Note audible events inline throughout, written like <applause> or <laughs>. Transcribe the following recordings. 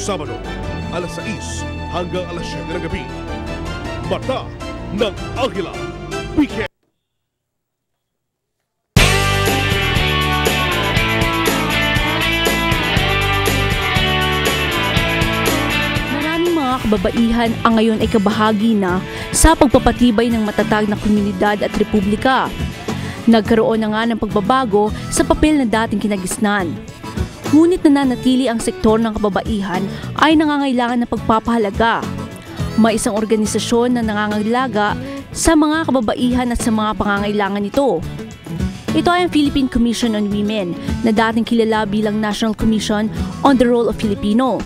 Sabado, alas 6 hanggang alas 7 ng gabi. Mata ng Agila. Weekend. Kababaihan ang ngayon ay kabahagi na sa pagpapatibay ng matatag na komunidad at republika. Nagkaroon na nga ng pagbabago sa papel na dating kinagisnan. Ngunit nananatili ang sektor ng kababaihan ay nangangailangan ng pagpapahalaga. May isang organisasyon na nangangailaga sa mga kababaihan at sa mga pangangailangan nito. Ito ay ang Philippine Commission on Women na dating kilala bilang National Commission on the Role of Filipino.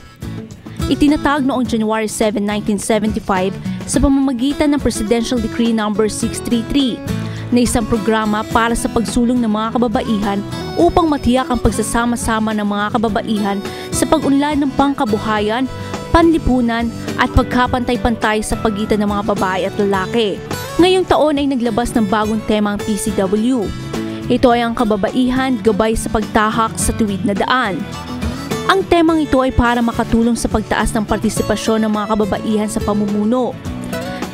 Itinatag noong January 7, 1975 sa pamamagitan ng Presidential Decree No. 633 na isang programa para sa pagsulong ng mga kababaihan upang matiyak ang pagsasama-sama ng mga kababaihan sa pag-unlad ng pangkabuhayan, panlipunan at pagkapantay-pantay sa pagitan ng mga babae at lalaki. Ngayong taon ay naglabas ng bagong tema ang PCW. Ito ay ang kababaihan gabay sa pagtahak sa tuwid na daan. Ang temang ito ay para makatulong sa pagtaas ng partisipasyon ng mga kababaihan sa pamumuno.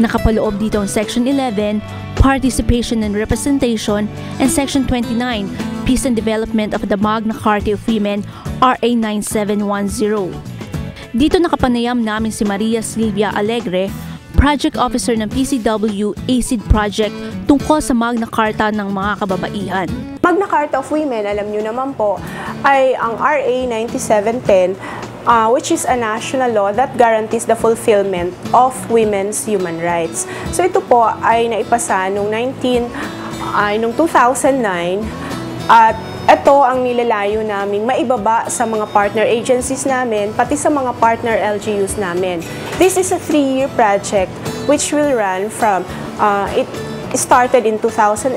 Nakapaloob dito ang Section 11, Participation and Representation, and Section 29, Peace and Development of the Magna Carta of Women, RA 9710. Dito nakapanayam namin si Maria Silvia Alegre, Project Officer ng PCW ACID Project tungkol sa Magna Carta ng mga kababaihan. Magna Carta of Women, alam nyo naman po, ay ang RA 9710 uh, which is a national law that guarantees the fulfillment of women's human rights. So ito po ay naipasa noong 19 ay noong 2009 at ito ang nilalayo naming maibaba sa mga partner agencies namin, pati sa mga partner LGUs namin. This is a three-year project which will run from, uh, it started in 2011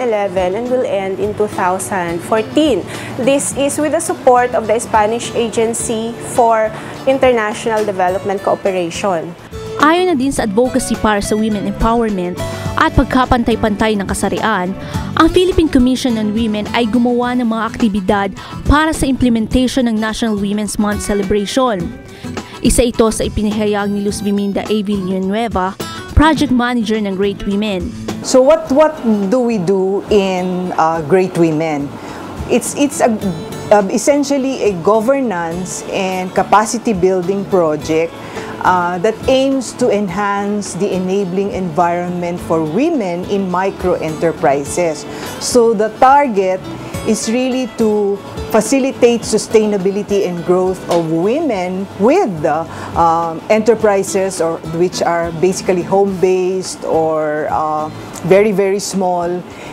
and will end in 2014. This is with the support of the Spanish Agency for International Development Cooperation. Ayon na din sa advocacy para sa women empowerment at pagkapantay-pantay ng kasarian, ang Philippine Commission on Women ay gumawa ng mga aktibidad para sa implementation ng National Women's Month celebration. Isa ito sa ipinahayag ni Luz Biminda A. Villanueva, project manager ng Great Women. So what what do we do in uh, Great Women? It's it's a uh, essentially a governance and capacity building project uh, that aims to enhance the enabling environment for women in micro enterprises. So the target is really to facilitate sustainability and growth of women with the um, enterprises or which are basically home-based or uh, very very small.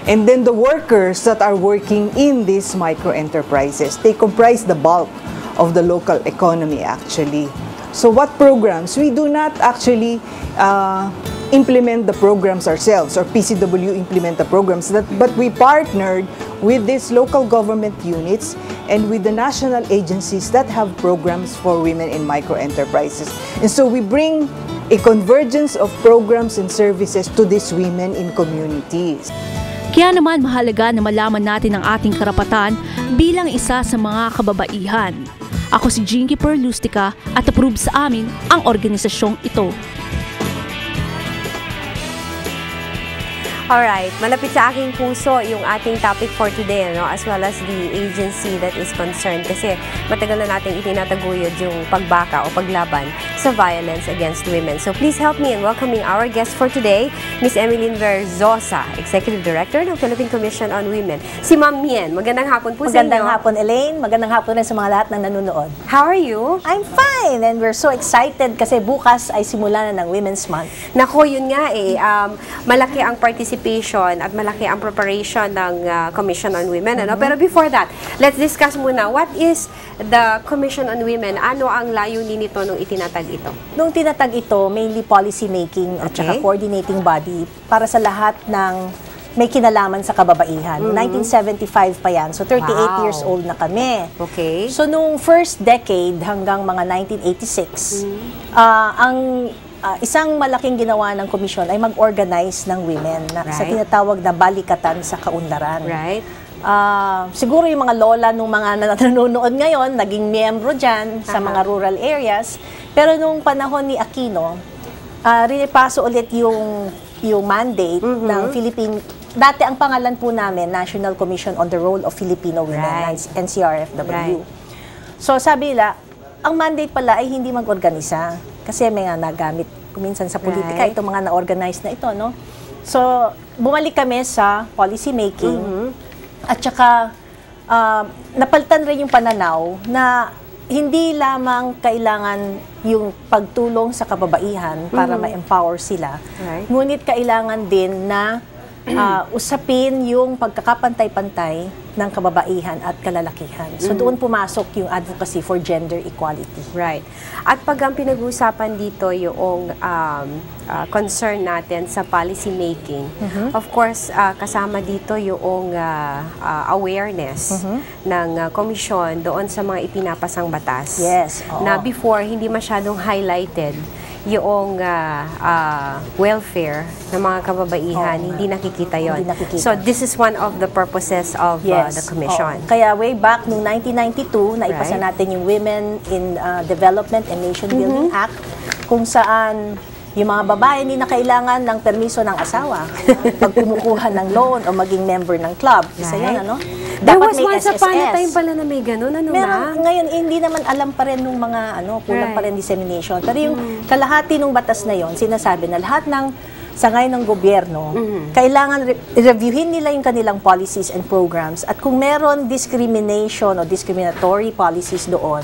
And then the workers that are working in these micro enterprises they comprise the bulk of the local economy actually. So what programs? We do not actually uh, implement the programs ourselves or PCW implement the programs that but we partnered with these local government units and with the national agencies that have programs for women in micro enterprises and so we bring a convergence of programs and services to these women in communities. Kaya naman mahalaga na malaman natin ang ating karapatan bilang isa sa mga kababaihan. Ako si Jinky Perlustica at approve sa amin ang organisasyong ito. Alright, malapit sa aking puso yung ating topic for today, no? as well as the agency that is concerned kasi matagal na nating itinataguyod yung pagbaka o paglaban sa violence against women. So please help me in welcoming our guest for today, Miss Emeline Verzosa, Executive Director ng Philippine Commission on Women. Si Ma'am Mien, magandang hapon po Magandang sa inyo. hapon, Elaine. Magandang hapon rin sa mga lahat ng nanonood. How are you? I'm fine and we're so excited kasi bukas ay simula na ng Women's Month. Nako, yun nga eh. Um, malaki ang participation at malaki ang preparation ng uh, Commission on Women. Ano? Pero before that, let's discuss muna, what is the Commission on Women? Ano ang layunin nito nung itinatag ito? Nung tinatag ito, mainly policy making at saka Okay. coordinating body para sa lahat ng may kinalaman sa kababaihan. 1975 pa yan. So 38 Wow. years old na kami. Okay. So nung first decade hanggang mga 1986, ah, ang ah, isang malaking ginawa ng komisyon ay mag-organize ng women na, sa Right. tinatawag na balikatan sa kaunlaran. Right. Ah, siguro yung mga lola nung mga nan- <laughs> nanonood ngayon, naging miyembro dyan sa Aha. mga rural areas. Pero nung panahon ni Aquino, uh, rinipaso ulit yung yung mandate Mm-hmm. ng Philippine Dati ang pangalan po namin, National Commission on the Role of Filipino Women, Right. NCRFW. Right. So sabi nila, ang mandate pala ay hindi mag-organisa. Kasi may nga nagamit kuminsan sa politika, Right. itong mga na-organize na ito, no? So, bumalik kami sa policy making Mm-hmm. at saka ah, napalitan rin yung pananaw na hindi lamang kailangan yung pagtulong sa kababaihan para ma-empower sila, Mm-hmm. Right. ngunit kailangan din na ah, usapin yung pagkakapantay-pantay ng kababaihan at kalalakihan. So doon pumasok yung advocacy for gender equality. Right. At pag ang pinag-uusapan dito yung um, ah, concern natin sa policy making, Mm-hmm. of course, ah, kasama dito yung ah, ah, awareness Mm-hmm. ng ah, komisyon doon sa mga ipinapasang batas. Yes, oo. Na before, hindi masyadong highlighted yung ah, ah, welfare ng mga kababaihan, nga. hindi nakikita yon. Hindi nakikita. So, this is one of the purposes of ah, the commission. oo. Kaya way back noong 1992, naipasa Right. natin yung Women in uh, Development and Nation Building Mm-hmm. Act kung saan yung mga babae hindi na kailangan ng permiso ng asawa <laughs> pag kumukuha ng loan o maging member ng club. Isa Right. yan, ano? There Dapat was may once upon a SSS. time pala na may ganun, ano Meron, na? ngayon, hindi naman alam pa rin nung mga, ano, kulang pa Right. rin dissemination. Pero yung kalahati ng batas na yon sinasabi na lahat ng sangay ng gobyerno, kailangan re- reviewin nila yung kanilang policies and programs at kung meron discrimination o discriminatory policies doon,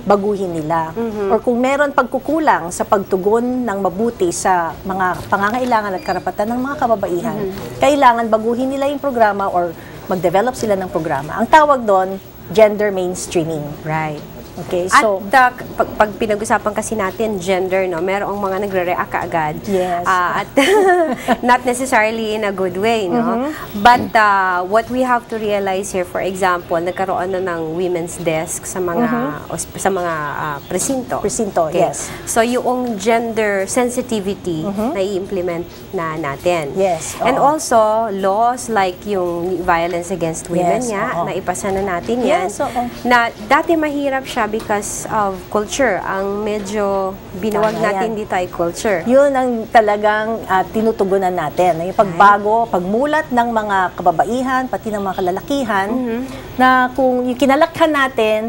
baguhin nila. Or kung meron pagkukulang sa pagtugon ng mabuti sa mga pangangailangan at karapatan ng mga kababaihan, kailangan baguhin nila yung programa or mag-develop sila ng programa. Ang tawag doon, gender mainstreaming. Right. Okay, At so the, pag, pag pinag-usapan kasi natin gender, no, merong mga nagre-react kaagad. Yes. Ah, at <laughs> not necessarily in a good way, no? Mm-hmm. But uh, what we have to realize here, for example, nagkaroon na ng women's desk sa mga osp- sa mga ah, presinto. Mm-hmm. Presinto, yes. Mm-hmm. So yung gender sensitivity na i-implement na natin. Yes, And oo. also laws like yung violence against women Yes, nga, oo. na ipasa na natin yan. Yes, oo. Na dati mahirap siya because of culture. Ang medyo binuwag Tama natin yan. dito ay culture. yun ang talagang ah, tinutugunan natin. Yung pagbago, pagmulat ng mga kababaihan, pati ng mga kalalakihan, Mm-hmm. na kung yung kinalakhan natin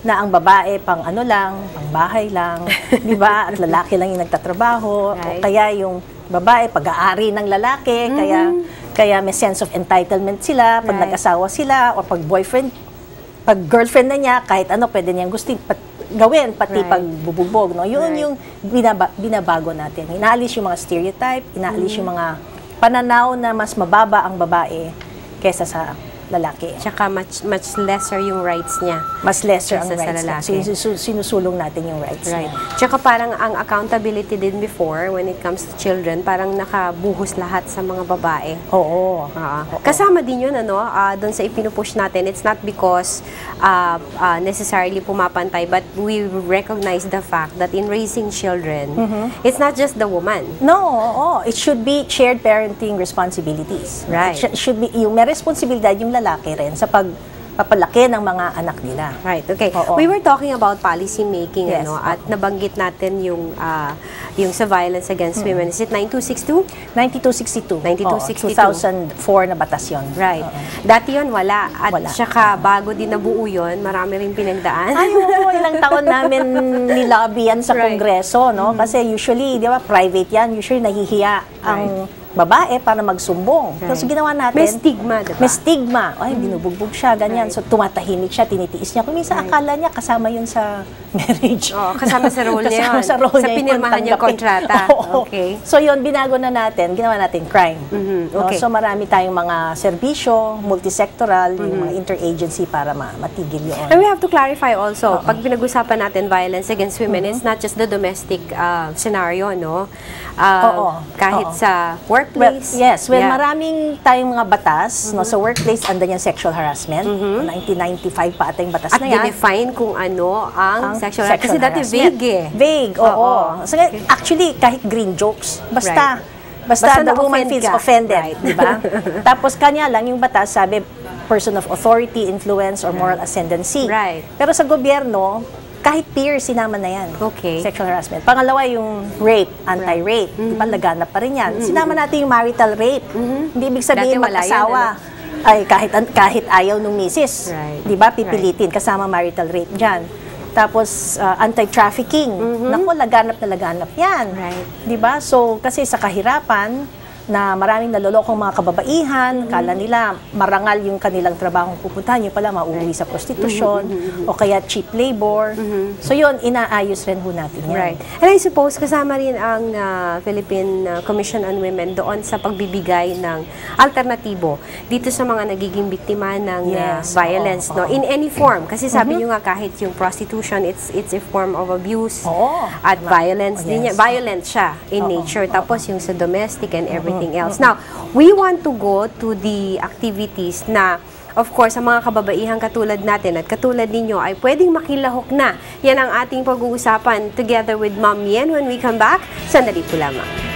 na ang babae pang ano lang, pang bahay lang, <laughs> di ba? At lalaki lang yung nagtatrabaho. O Right. kaya yung babae, pag-aari ng lalaki, kaya kaya may sense of entitlement sila pag Right. nag-asawa sila o pag boyfriend pag girlfriend na niya, kahit ano pwede niyang gusto pat, gawin, pati Right. pagbubugbog. No? Yun Right. yung binaba, binabago natin. Inaalis yung mga stereotype, inaalis yung mga pananaw na mas mababa ang babae kesa sa lalaki. Tsaka much, much lesser yung rights niya. Mas lesser ang rights niya. Sinusu- sinusulong natin yung rights Right. niya. Tsaka parang ang accountability din before when it comes to children, parang nakabuhos lahat sa mga babae. Oo. Ah, kasama din yun, ano, ah, doon sa ipinupush natin. It's not because ah, ah, necessarily pumapantay, but we recognize the fact that in raising children, Mm-hmm. it's not just the woman. No, oo. It should be shared parenting responsibilities. Right. It sh- should be, yung may responsibilidad yung lalaki rin sa pagpapalaki ng mga anak nila. Right, okay. Oo. We were talking about policy making, Yes. ano, at nabanggit natin yung ah, yung sa violence against women. Is it 9262? 9262. 9262. Oo, 2004 na batas yun. Right. Oo. Dati yun, wala. At Wala. saka bago din nabuo yun, marami rin pinagdaan. Ay, oo, <laughs> ilang taon namin nilobby yan sa Right. Kongreso, no? Kasi usually, di ba, private yan. Usually, nahihiya ang babae para magsumbong. Right. So, ginawa natin. May stigma, di ba? May stigma. Ay, binubugbog siya, ganyan. Right. So, tumatahimik siya, tinitiis niya. Kung minsan, akala niya, kasama yun sa <laughs> marriage. Oo, kasama sa role niya Kasama yun. sa role Sa niya yun pinirmahan tanggapin. kontrata. <laughs> Oo. Okay. So, yun, binago na natin. Ginawa natin crime. Mhm, No? okay. So, marami tayong mga serbisyo, multisectoral, yung mga interagency para ma- matigil yun. And we have to clarify also, pag pinag-usapan natin violence against women, it's not just the domestic uh, scenario, no? Uh, Oo. Kahit Oo. sa Well, workplace. yes, well, Yeah. maraming tayong mga batas no, sa workplace, andan yung sexual harassment. 1995 pa ata yung batas At na yan. define kung ano ang, Ang sexual, Kasi dati harassment. vague eh. Vague, oo. Oo. So, actually, kahit green jokes, basta, Right. basta, Basta the woman feels ka. offended, Right. di ba? <laughs> Tapos kanya lang yung batas, sabi, person of authority, influence, or moral ascendancy. Right. Pero sa gobyerno, kahit peers, sinama na yan. Okay. Sexual harassment. Pangalawa, yung rape, anti-rape. Di ba, laganap pa rin yan. Sinama natin yung marital rape. Hindi ibig sabihin mag-asawa. Ay, kahit, kahit ayaw nung misis. Right. Di ba, pipilitin. Kasama marital rape dyan. Tapos, uh, anti-trafficking. Naku, laganap na laganap yan. Right. Di ba? So, kasi sa kahirapan, na maraming nalolokong mga kababaihan, kala nila marangal yung kanilang trabahong pupuntahan, yung pala mauwi sa prostitusyon, o kaya cheap labor. So yun, inaayos rin ho natin yan. Right. And I suppose kasama rin ang ah, Philippine ah, Commission on Women doon sa pagbibigay ng alternatibo dito sa mga nagiging biktima ng ah, Yes, violence oo, no in any form kasi sabi niyo nga kahit yung prostitution it's it's a form of abuse Oo, at tama. violence Oh, din yes. yan. violent siya in nature tapos yung sa domestic and everything else. Now, we want to go to the activities na Of course, ang mga kababaihang katulad natin at katulad ninyo ay pwedeng makilahok na. Yan ang ating pag-uusapan together with Ma'am Yen when we come back. Sandali po lamang.